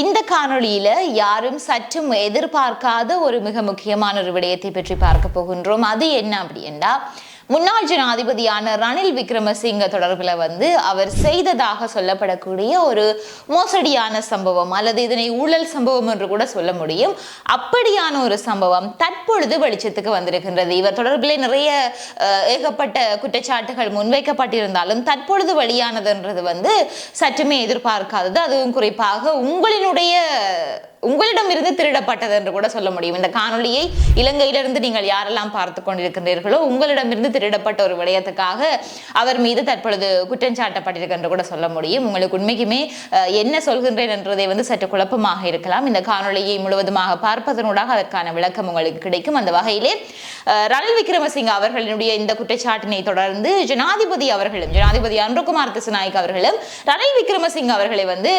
இந்த காணொளியில யாரும் சற்றும் எதிர்பார்க்காத ஒரு மிக முக்கியமான ஒரு விடயத்தை பற்றி பார்க்க போகின்றோம். அது என்ன அப்படின்னா முன்னாள் ஜனாதிபதியான ரணில் விக்ரமசிங்க தொடர்பில் வந்து அவர் செய்ததாக சொல்லப்படக்கூடிய ஒரு மோசடியான சம்பவம் அல்லது இதனை ஊழல் சம்பவம் என்று கூட சொல்ல முடியும். அப்படியான ஒரு சம்பவம் தற்பொழுது வெளிச்சத்துக்கு வந்திருக்கின்றது. இவர் தொடர்பிலே நிறைய ஏகப்பட்ட குற்றச்சாட்டுகள் முன்வைக்கப்பட்டிருந்தாலும் தற்பொழுது வெளியானதுன்றது வந்து சற்றுமே எதிர்பார்க்காதது. அதுவும் குறிப்பாக உங்களினுடைய உங்களிடம் இருந்து திருடப்பட்டது என்று கூட சொல்ல முடியும். இந்த காணொளியை இலங்கையிலிருந்து நீங்கள் யாரெல்லாம் பார்த்து கொண்டிருக்கின்றீர்களோ உங்களிடமிருந்து திருடப்பட்ட ஒரு விடயத்துக்காக அவர் மீது தற்பொழுது குற்றம் சாட்டப்பட்டிருக்கு என்று கூட சொல்ல முடியும். உங்களுக்கு உண்மைக்குமே என்ன சொல்கின்றேன் என்றதை வந்து சற்று குழப்பமாக இருக்கலாம். இந்த காணொலியை முழுவதுமாக பார்ப்பதனூடாக அதற்கான விளக்கம் உங்களுக்கு கிடைக்கும். அந்த வகையிலே ரணில் விக்ரமசிங்க அவர்களினுடைய இந்த குற்றச்சாட்டினை தொடர்ந்து ஜனாதிபதி அவர்களும் ஜனாதிபதி அன்ருகுமார் திசுநாயக் அவர்களும் ரணில் விக்ரமசிங்க அவர்களை வந்து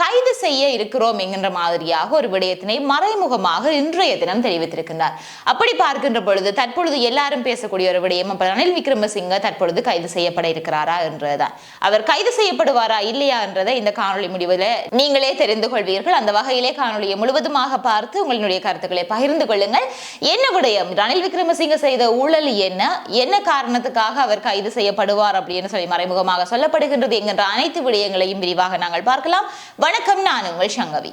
கைது செய்ய இருக்கிறோம் என்கின்ற மாதிரியாக ஒரு விடயத்தினை மறைமுகமாக இன்றைய தினம் தெரிவித்திருக்கின்றார். அப்படி பார்க்கின்ற பொழுது தற்பொழுது எல்லாரும் பேசக்கூடிய ஒரு விடயம் அப்ப ரணில் விக்ரமசிங்க தற்பொழுது கைது செய்யப்பட இருக்கிறாரா என்றுதான். அவர் கைது செய்யப்படுவாரா இல்லையா என்றதை இந்த காணொளி முடிவில் நீங்களே தெரிந்து கொள்வீர்கள். அந்த வகையிலே காணொளியை முழுவதுமாக பார்த்து உங்களுடைய கருத்துக்களை பகிர்ந்து கொள்ளுங்கள். என்ன விடயம்? ரணில் விக்ரமசிங்க செய்த ஊழல் என்ன? என்ன காரணத்துக்காக அவர் கைது செய்யப்படுவார் அப்படின்னு சொல்லி மறைமுகமாக சொல்லப்படுகின்றது என்கின்ற அனைத்து விடயங்களையும் விரிவாக நாங்கள் பார்க்கலாம். வணக்கம் நான் உங்கள் சங்கவி.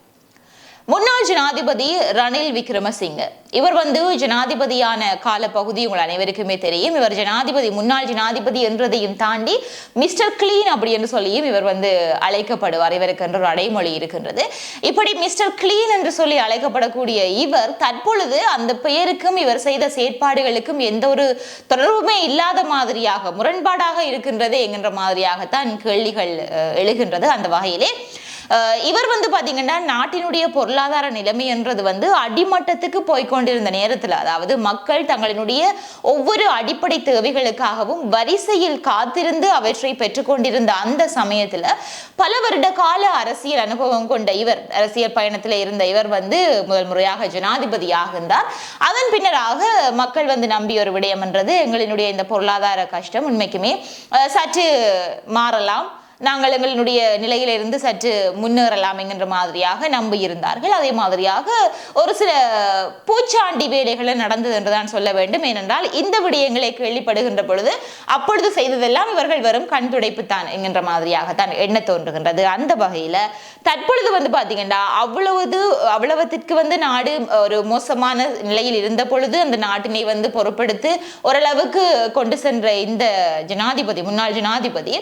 முன்னாள் ஜனாதிபதி ரணில் விக்ரமசிங்க. இவர் வந்து ஜனாதிபதியான காலப்பகுதி உங்கள் அனைவருக்குமே தெரியும். இவர் ஜனாதிபதி முன்னாள் ஜனாதிபதி என்றதையும் தாண்டி மிஸ்டர் கிளீன் அப்படி என்று சொல்லியும் இவர் வந்து அழைக்கப்படுவார். இவருக்கு என்ற ஒரு அடைமொழி இருக்கின்றது. இப்படி மிஸ்டர் கிளீன் என்று சொல்லி அழைக்கப்படக்கூடிய இவர் தற்பொழுது அந்த பெயருக்கும் இவர் செய்த செயற்பாடுகளுக்கும் எந்த ஒரு தொடர்புமே இல்லாத மாதிரியாக முரண்பாடாக இருக்கின்றது என்கின்ற மாதிரியாகத்தான் கேள்விகள் எழுகின்றது அந்த வகையிலே. இவர் வந்து பார்த்தீங்கன்னா நாட்டினுடைய பொருளாதார நிலைமை என்றது வந்து அடிமட்டத்துக்கு போய்க்கொண்டிருந்த நேரத்தில் அதாவது மக்கள் தங்களினுடைய ஒவ்வொரு அடிப்படை தேவைகளுக்காகவும் வரிசையில் காத்திருந்து அவற்றை பெற்றுக்கொண்டிருந்த அந்த சமயத்தில் பல வருட கால அரசியல் அனுபவம் கொண்ட இவர் அரசியல் பயணத்தில் இருந்த இவர் வந்து முதல் முறையாக ஜனாதிபதியாக இருந்தார். அதன் பின்னராக மக்கள் வந்து நம்பிய ஒரு விடயம் என்றது எங்களினுடைய இந்த பொருளாதார கஷ்டம் உண்மைக்குமே சற்று மாறலாம். நாங்கள் எங்களுடைய நிலையிலிருந்து சற்று முன்னேறலாம் என்கின்ற மாதிரியாக நம்பி இருந்தார்கள் அதே மாதிரியாக ஒரு சில பூச்சாண்டி வேலைகள் நடந்தது என்றுதான் சொல்ல வேண்டும். ஏனென்றால் இந்த விடயங்களை கேள்விப்படுகின்ற பொழுது அப்பொழுது செய்ததெல்லாம் இவர்கள் வெறும் கண் துடைப்புத்தான் என்கின்ற மாதிரியாகத்தான் எண்ண தோன்றுகின்றது. அந்த வகையில தற்பொழுது வந்து பாத்தீங்கன்னா அவ்வளவு அவ்வளவத்திற்கு வந்து நாடு ஒரு மோசமான நிலையில் இருந்த பொழுது அந்த நாட்டினை வந்து பொருட்படுத்தி ஓரளவுக்கு கொண்டு சென்ற இந்த ஜனாதிபதி முன்னாள் ஜனாதிபதி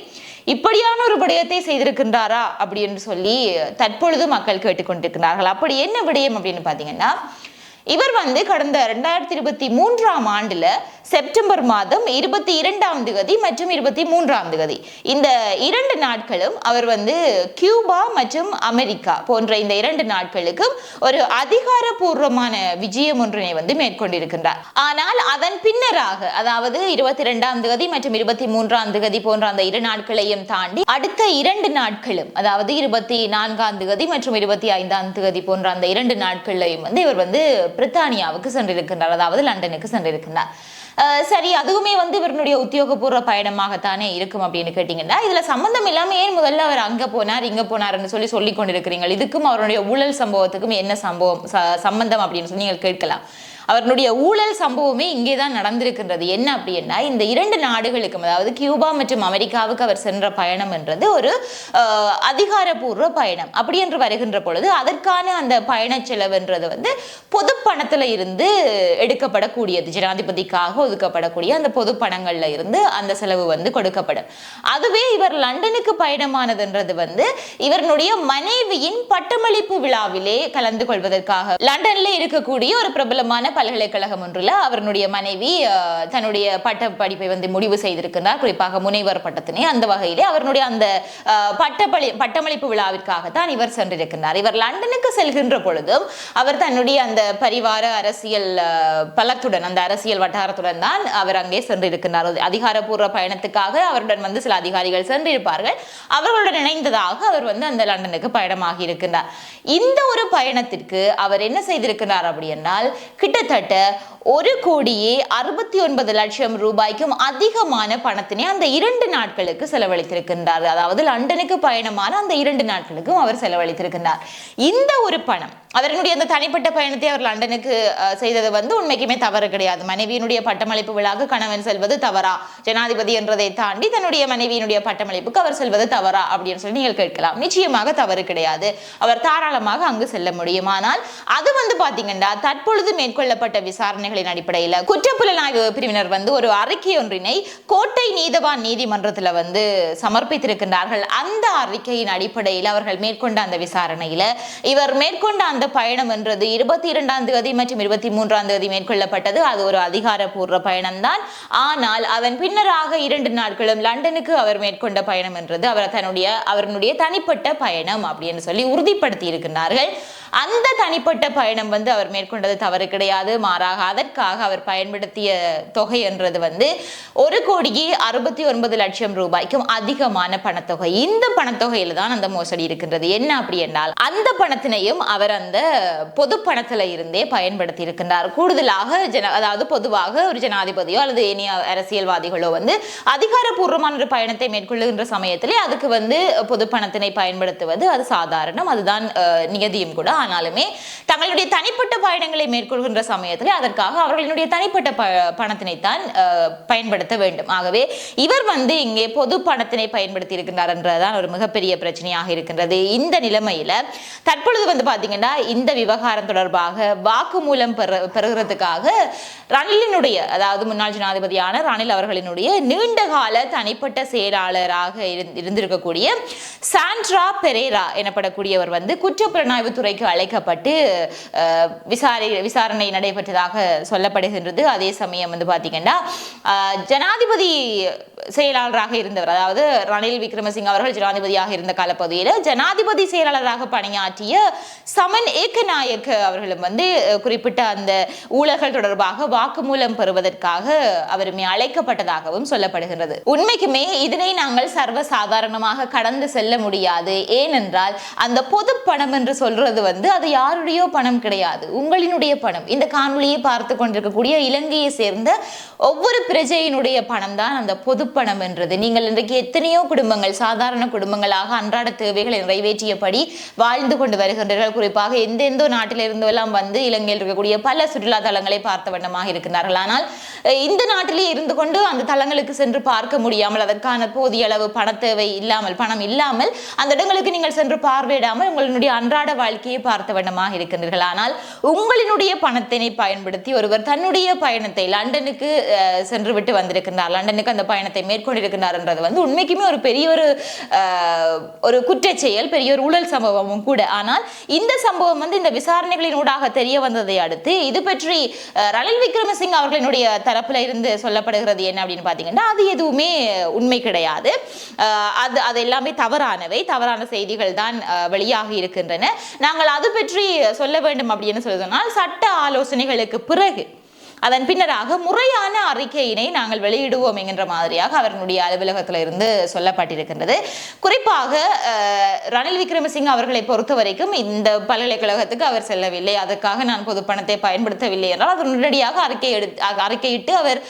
இப்படியான ஒரு விடயத்தை செய்திருக்கின்றாரா? அப்படின்னு சொல்லி தற்பொழுது மக்கள் கேட்டுக்கொண்டிருக்கிறார்கள். அப்படி என்ன விடயம் அப்படின்னு பாத்தீங்கன்னா இவர் வந்து கடந்த ரெண்டாயிரத்தி இருபத்தி மூன்றாம் ஆண்டுல செப்டம்பர் மாதம் இருபத்தி இரண்டாம் திகதி மற்றும் இருபத்தி மூன்றாம் திகதி. இந்த இரண்டு நாட்களும் அவர் வந்து கியூபா மற்றும் அமெரிக்கா போன்ற இந்த இரண்டு நாட்களுக்கும் ஒரு அதிகாரபூர்வமான விஜயம் ஒன்றினை வந்து மேற்கொண்டிருக்கின்றார். ஆனால் அதன் பின்னராக அதாவது இருபத்தி இரண்டாம் திகதி மற்றும் இருபத்தி மூன்றாம் திகதி போன்ற அந்த இரு நாட்களையும் தாண்டி அடுத்த இரண்டு நாட்களும் அதாவது இருபத்தி நான்காம் திகதி மற்றும் இருபத்தி ஐந்தாம் திகதி போன்ற அந்த இரண்டு நாட்களையும் வந்து இவர் வந்து பிரித்தானியாவுக்கு சென்றிருக்கின்றார் அதாவது லண்டனுக்கு சென்றிருக்கின்றார். சரி அதுவுமே வந்து இவருடைய உத்தியோகபூர்வ பயணமாகத்தானே இருக்கும் அப்படின்னு கேட்டீங்கன்னா இதுல சம்பந்தம் இல்லாம ஏன் முதல்ல அவர் அங்க போனார் இங்க போனார்னு சொல்லி சொல்லி கொண்டிருக்கிறீங்க இதுக்கும் அவருடைய ஊழல் சம்பவத்துக்கும் என்ன சம்பவம் ச- சம்பந்தம் அப்படின்னு சொல்லி நீங்கள் கேட்கலாம். அவர்களுடைய ஊழல் சம்பவமே இங்கே தான் நடந்திருக்கின்றது. என்ன அப்படின்னா இந்த இரண்டு நாடுகளுக்கும் அதாவது கியூபா மற்றும் அமெரிக்காவுக்கு அவர் சென்ற பயணம் என்றது ஒரு அஹ், அதிகாரப்பூர்வ பயணம். அப்படி என்று வருகின்ற பொழுது அதற்கான அந்த பயண செலவுன்றது வந்து பொது பணத்துல இருந்து எடுக்கப்படக்கூடியது. ஜனாதிபதிக்காக ஒதுக்கப்படக்கூடிய அந்த பொது பணங்கள்ல இருந்து அந்த செலவு வந்து கொடுக்கப்படும். அதுவே இவர் லண்டனுக்கு பயணமானதுன்றது வந்து இவருடைய மனைவியின் பட்டமளிப்பு விழாவிலே கலந்து கொள்வதற்காக லண்டன்ல இருக்கக்கூடிய ஒரு பிரபலமான பல்கலைக்கழகம் ஒன்றில் அவருடைய மனைவி தன்னுடைய பட்ட படிப்பை வந்து முடிவு செய்திருக்கிறார் குறிப்பாக முனைவர் பட்டத்தினை. அந்த வகையிலே அவருடைய அந்த பட்டப்பளி பட்டமளிப்பு விழாவிற்காகத்தான் இவர் சென்றிருக்கிறார் இவர் லண்டனுக்கு செல்கின்ற பொழுதும் அவர் தன்னுடைய அந்த பரிவார அரசியல் பலத்துடன் அந்த அரசியல் வட்டாரத்துடன் தான் அவர் அங்கே சென்றிருக்கிறார் அதிகாரபூர்வ அதிகாரப்பூர்வ பயணத்துக்காக அவருடன் வந்து சில அதிகாரிகள் சென்றிருப்பார்கள். அவர்களுடன் இணைந்ததாக அவர் வந்து அந்த லண்டனுக்கு பயணமாகி இருக்கின்றார். இந்த ஒரு பயணத்திற்கு அவர் என்ன செய்திருக்கிறார் அப்படின்னால் என்றால் கிட்டத்தட்ட ஒரு கோடியே அறுபத்தி ஒன்பது லட்சம் ரூபாய்க்கும் அதிகமான பணத்தினை அந்த இரண்டு நாட்களுக்கு செலவழித்திருக்கின்றார் அதாவது லண்டனுக்கு பயணமான அந்த இரண்டு நாட்களுக்கும் அவர் செலவழித்திருக்கின்றார். இந்த ஒரு பணம் அவர்களுடைய அந்த தனிப்பட்ட பயணத்தை அவர் லண்டனுக்கு செய்தது வந்து உண்மைக்குமே தவறு கிடையாது. மனைவியினுடைய பட்டமளிப்பு விழாக்கு கணவன் செல்வது தவறா? ஜனாதிபதி என்றதை தாண்டி தன்னுடைய மனைவியினுடைய பட்டமளிப்புக்கு அவர் செல்வது தவறா? அப்படின்னு சொல்லி நீங்கள் கேட்கலாம். நிச்சயமாக தவறு கிடையாது. அவர் தாராளமாக அங்கு செல்ல முடியும். ஆனால் அது வந்து பாத்தீங்கன்னா தற்பொழுது மேற்கொள்ளப்பட்ட விசாரணைகளின் அடிப்படையில் குற்றப்புலனாய்வு பிரிவினர் வந்து ஒரு அறிக்கை ஒன்றினை கோட்டை நீதவான் நீதிமன்றத்தில் வந்து சமர்ப்பித்திருக்கின்றார்கள். அந்த அறிக்கையின் அடிப்படையில் அவர்கள் மேற்கொண்ட அந்த விசாரணையில இவர் மேற்கொண்ட அந்த பயணம் என்றது இருபத்தி இரண்டாம் தேதி மற்றும் இருபத்தி மூன்றாம் தேதி மேற்கொள்ளப்பட்டது. அது ஒரு அதிகாரப்பூர்வ பயணம்தான். ஆனால் அதன் பின்னராக இரண்டு நாட்களும் லண்டனுக்கு அவர் மேற்கொண்ட பயணம் என்றது. அவர் தன்னுடைய அவருடைய தனிப்பட்ட பயணம் அப்படின்னு சொல்லி உறுதிப்படுத்தி இருக்கின்றார்கள் அந்த தனிப்பட்ட பயணம் வந்து அவர் மேற்கொண்டது தவறு கிடையாது. மாறாக அதற்காக அவர் பயன்படுத்திய தொகை என்றது வந்து ஒரு கோடியே அறுபத்தி ஒன்பது லட்சம் ரூபாய்க்கும் அதிகமான பணத்தொகை. இந்த பணத்தொகையில தான் அந்த மோசடி இருக்கின்றது. என்ன அப்படி என்றால் அந்த பணத்தினையும் அவர் அந்த பொது பணத்துல இருந்தே பயன்படுத்தி இருக்கின்றார். கூடுதலாக ஜன அதாவது பொதுவாக ஒரு ஜனாதிபதியோ அல்லது இனிய அரசியல்வாதிகளோ வந்து அதிகாரப்பூர்வமான ஒரு பயணத்தை மேற்கொள்ளுகின்ற சமயத்திலே அதுக்கு வந்து பொது பணத்தினை பயன்படுத்துவது அது சாதாரணம். அதுதான் நியதியும் கூட. ஆனாலுமே தங்களுடைய தனிப்பட்ட பயணங்களை மேற்கொள்கின்ற சமயத்தில் அதற்காக அவர்களினுடைய தனிப்பட்ட ப பணத்தினைத்தான் அஹ், பயன்படுத்த வேண்டும். ஆகவே இவர் வந்து இங்கே பொது பணத்தினை பயன்படுத்தி இருக்கின்றார் என்றதான் ஒரு மிகப்பெரிய பிரச்சனையாக இருக்கின்றது. இந்த நிலைமையில தற்பொழுது வந்து பாத்தீங்கன்னா இந்த விவகாரம் தொடர்பாக வாக்குமூலம் பெற பெறுகிறதுக்காக ரணிலினுடைய அதாவது முன்னாள் ஜனாதிபதியான ரணில் அவர்களினுடைய நீண்டகால தனிப்பட்ட செயலாளராக இருந்திருக்கக்கூடிய சாண்ட்ரா பெரேரா எனப்படக்கூடியவர் வந்து குற்றப்புலனாய்வு துறைக்கு அழைக்கப்பட்டு அஹ், விசாரி விசாரணை நடைபெற்றதாக சொல்லப்படுகின்றது. அதே சமயம் வந்து பாத்தீங்கன்னா அஹ், ஜனாதிபதி செயலாளராக இருந்தவர் அதாவது ரணில் விக்ரமசிங்க அவர்கள் ஜனாதிபதியாக இருந்த காலப்பகுதியில் ஜனாதிபதி செயலாளராக பணியாற்றிய சமன் ஏக்கநாயக் அவர்களும் வந்து குறிப்பிட்ட அந்த ஊழல்கள் தொடர்பாக வாக்குமூலம் பெறுவதற்காக அவருமே அழைக்கப்பட்டதாகவும் சொல்லப்படுகிறது உண்மைக்குமே இதனை நாங்கள் சர்வ சாதாரணமாக கடந்து செல்ல முடியாது. ஏனென்றால் அந்த பொது பணம் என்று சொல்றது வந்து அது யாருடையோ பணம் கிடையாது. உங்களினுடைய பணம். இந்த காணொலியை பார்த்து கொண்டிருக்கக்கூடிய இலங்கையை சேர்ந்த ஒவ்வொரு பிரஜையினுடைய பணம் தான் அந்த பொது பணம் என்றது. நீங்கள் இன்றைக்கு எத்தனையோ குடும்பங்கள் சாதாரண குடும்பங்களாக அன்றாட தேவைகளை நிறைவேற்றியபடி வாழ்ந்து கொண்டு வருகின்றனர் குறிப்பாக எந்தெந்த நாட்டிலிருந்து எல்லாம் வந்து இலங்கையில் இருக்கக்கூடிய பல சுற்றுலா தலங்களை பார்த்த வண்ணமாக இருக்கிறார்கள் ஆனால் இந்த நாட்டிலே இருந்து கொண்டு அந்த தலங்களுக்கு சென்று பார்க்க முடியாமல் அதற்கான போதிய அளவு பண தேவை இல்லாமல் பணம் இல்லாமல் அந்த இடங்களுக்கு நீங்கள் சென்று பார்வையிடாமல் உங்களுடைய அன்றாட வாழ்க்கையை பார்த்த வண்ணமாக இருக்கின்றீர்கள். ஆனால் உங்களினுடைய பணத்தினை பயன்படுத்தி ஒருவர் தன்னுடைய பயணத்தை லண்டனுக்கு சென்று விட்டு வந்திருக்கின்றார். லண்டனுக்கு அந்த பயணத்தை மேற்கொண்டிருக்கிறார் என்றது வந்து உண்மைக்குமே ஒரு பெரிய ஒரு ஒரு குற்றச்செயல் பெரிய ஒரு ஊழல் சம்பவமும் கூட. ஆனால் இந்த சம்பவம் வந்து இந்த விசாரணைகளின் ஊடாக தெரிய வந்ததை அடுத்து இது பற்றி ரணில் விக்ரமசிங் அவர்களினுடைய தரப்புல இருந்து சொல்லப்படுகிறது என்ன அப்படின்னு பார்த்தீங்கன்னா அது எதுவுமே உண்மை கிடையாது. அது அது எல்லாமே தவறானவை. தவறான செய்திகள் தான் வெளியாகி இருக்கின்றன. நாங்கள் அது பற்றி சொல்ல வேண்டும் அப்படின்னு சொல்லுதுனால் சட்ட ஆலோசனைகளுக்கு பிறகு அதன் பின்னராக முறையான அறிக்கையினை நாங்கள் வெளியிடுவோம் என்கின்ற மாதிரியாக அவர்களுடைய அலுவலகத்தில் இருந்து சொல்லப்பட்டிருக்கின்றது. குறிப்பாக ரணில் விக்ரமசிங் அவர்களை பொறுத்த வரைக்கும் இந்த பல்கலைக்கழகத்துக்கு அவர் செல்லவில்லை. அதற்காக நான் பொது பணத்தை பயன்படுத்தவில்லை என்றால் அது உடனடியாக அறிக்கை எடுத்து அறிக்கையிட்டு அவர்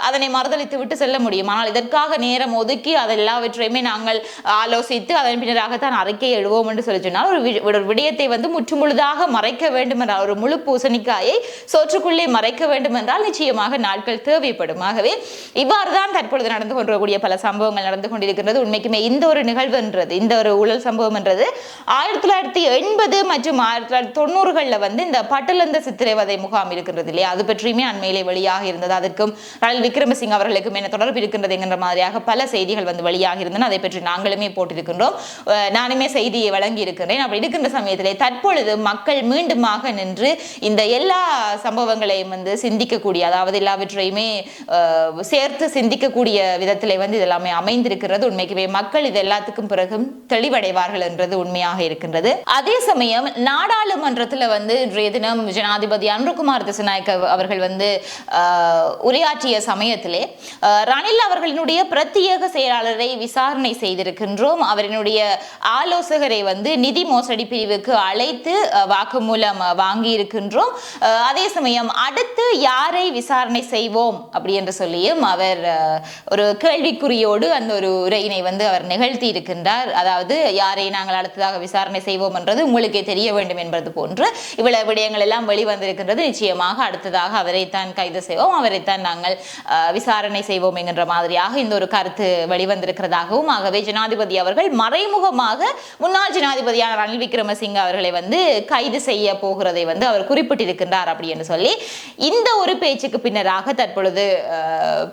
அதனை மறுதளித்து விட்டு செல்ல முடியும். ஆனால் இதற்காக நேரம் ஒதுக்கி அது எல்லாவற்றையுமே நாங்கள் ஆலோசித்து அதன் பின்னராகத்தான் அறிக்கை எழுவோம் என்று சொல்லி சொன்னால் ஒரு வி- ஒரு விடயத்தை வந்து முற்றுமுழுதாக மறைக்க வேண்டும் என்ற ஒரு முழு பூசணிக்காயை சோற்றுக்குள்ளே மறைக்க வேண்டும் வேண்டும் என்றால் நிச்சயமாக நாட்கள் தேவைப்படும் ஆகவே இவ்வாறு தான் தற்பொழுது நடந்து கொண்டிருக்கக்கூடிய பல சம்பவங்கள் நடந்து கொண்டிருக்கின்றது. உண்மைக்குமே இந்த ஒரு நிகழ்வுன்றது இந்த ஒரு ஊழல் சம்பவம் என்றது ஆயிரத்தி தொள்ளாயிரத்தி எண்பது மற்றும் ஆயிரத்தி தொள்ளாயிரத்தி தொண்ணூறுகளில் வந்து இந்த பட்டலந்த சித்திரைவதை முகாம் இருக்கின்றது இல்லையா? அது பற்றியுமே அண்மையிலே வெளியாக இருந்தது. அதற்கும் ரணில் விக்ரமசிங் அவர்களுக்கும் என்ன தொடர்பு இருக்கின்றது என்கிற மாதிரியாக பல செய்திகள் வந்து வெளியாக இருந்தன. அதை பற்றி நாங்களுமே போட்டிருக்கின்றோம். நானுமே செய்தியை வழங்கி இருக்கின்றேன். அப்படி இருக்கின்ற சமயத்திலே தற்பொழுது மக்கள் மீண்டுமாக நின்று இந்த எல்லா சம்பவங்களையும் வந்து சிந்திக்கக்கூடிய அதாவது எல்லாவற்றையுமே சேர்த்து சிந்திக்கக்கூடிய விதத்திலே வந்து இதெல்லாமே அமைந்திருக்கிறது. உண்மைக்குமே மக்கள் இது எல்லாத்துக்கும் பிறகும் தெளிவடைவார்கள் என்றது உண்மையாக இருக்கின்றது. அதே சமயம் நாடாளுமன்றத்தில் வந்து இன்றைய தினம் ஜனாதிபதி அன்புகுமார் திசநாயக்க அவர்கள் வந்து உரையாற்றிய சமயத்திலே ரணில் அவர்களினுடைய பிரத்யேக செயலாளரை விசாரணை செய்திருக்கின்றோம். அவரினுடைய ஆலோசகரை வந்து நிதி மோசடி பிரிவுக்கு அழைத்து அஹ், வாக்குமூலம் வாங்கி இருக்கின்றோம் அஹ், அதே சமயம் அடுத்து யாரை விசாரணை செய்வோம் அப்படி என்று சொல்லியும் அவர் ஒரு கேள்விக்குறியோடு அந்த ஒரு உரையினை வந்து அவர் நிகழ்த்தி இருக்கின்றார். அதாவது யாரை நாங்கள் அடுத்ததாக விசாரணை செய்வோம் என்றது உங்களுக்கே தெரிய வேண்டும் என்பது போன்று இவ்வளவு விடயங்கள் எல்லாம் வெளிவந்திருக்கின்றது. நிச்சயமாக அடுத்ததாக அவரைத்தான் கைது செய்வோம். அவரைத்தான் நாங்கள் விசாரணை செய்வோம் என்கின்ற மாதிரியாக இந்த ஒரு கருத்து வெளிவந்திருக்கிறதாகவும் ஆகவே ஜனாதிபதி அவர்கள் மறைமுகமாக முன்னாள் ஜனாதிபதியான ரணில் விக்ரமசிங்க அவர்களை வந்து கைது செய்ய போகிறதை வந்து அவர் குறிப்பிட்டிருக்கின்றார் அப்படி என்று சொல்லி இந்த ஒரு பேச்சுக்கு பின்னராக தற்பொழுது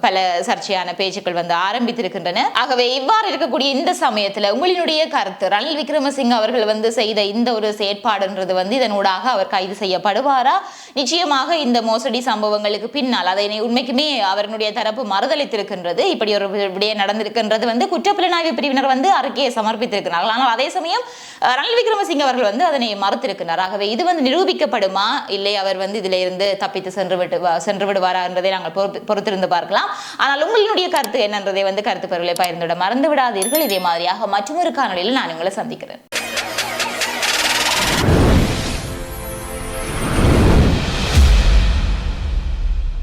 பல சர்ச்சையான பேச்சுக்கள் வந்து ஆரம்பித்திருக்கின்றன. ஆகவே இவ்வாறு இருக்கக்கூடிய இந்த சமயத்துல உங்களினுடைய கருத்து ரணில் விக்ரமசிங்க அவர்கள் வந்து செய்த இந்த ஒரு செயற்பாடுன்றது வந்து இதனூடாக அவர் கைது செய்யப்படுவாரா? நிச்சயமாக இந்த மோசடி சம்பவங்களுக்கு பின்னால் அதை உண்மைக்குமே அவர்களுடைய தரப்பு மறுதளித்திருக்கின்றது. இப்படி ஒரு வி- விடயம் நடந்திருக்கின்றது வந்து குற்றப்புலனாய்வு பிரிவினர் வந்து அறிக்கையை சமர்ப்பித்திருக்கிறார்கள். ஆனால் அதே சமயம் ரணில் விக்ரமசிங்க அவர்கள் வந்து அதனை மறுத்திருக்கிறார் ஆகவே இது வந்து நிரூபிக்கப்படுமா? இல்லை அவர் வந்து இதுல இருந்து தப்பித்து சென்று விட்டு சென்று விடுவாரா என்பதை நாங்கள் பொறுத்து- பொறுத்திருந்து பார்க்கலாம். ஆனால் உங்களினுடைய கருத்து என்னன்றதை வந்து கருத்து பெருளை பகிர்ந்துவிட மறந்து விடாதீர்கள் இதே மாதிரியாக மற்றொரு காணொலியில் நான் உங்களை சந்திக்கிறேன்.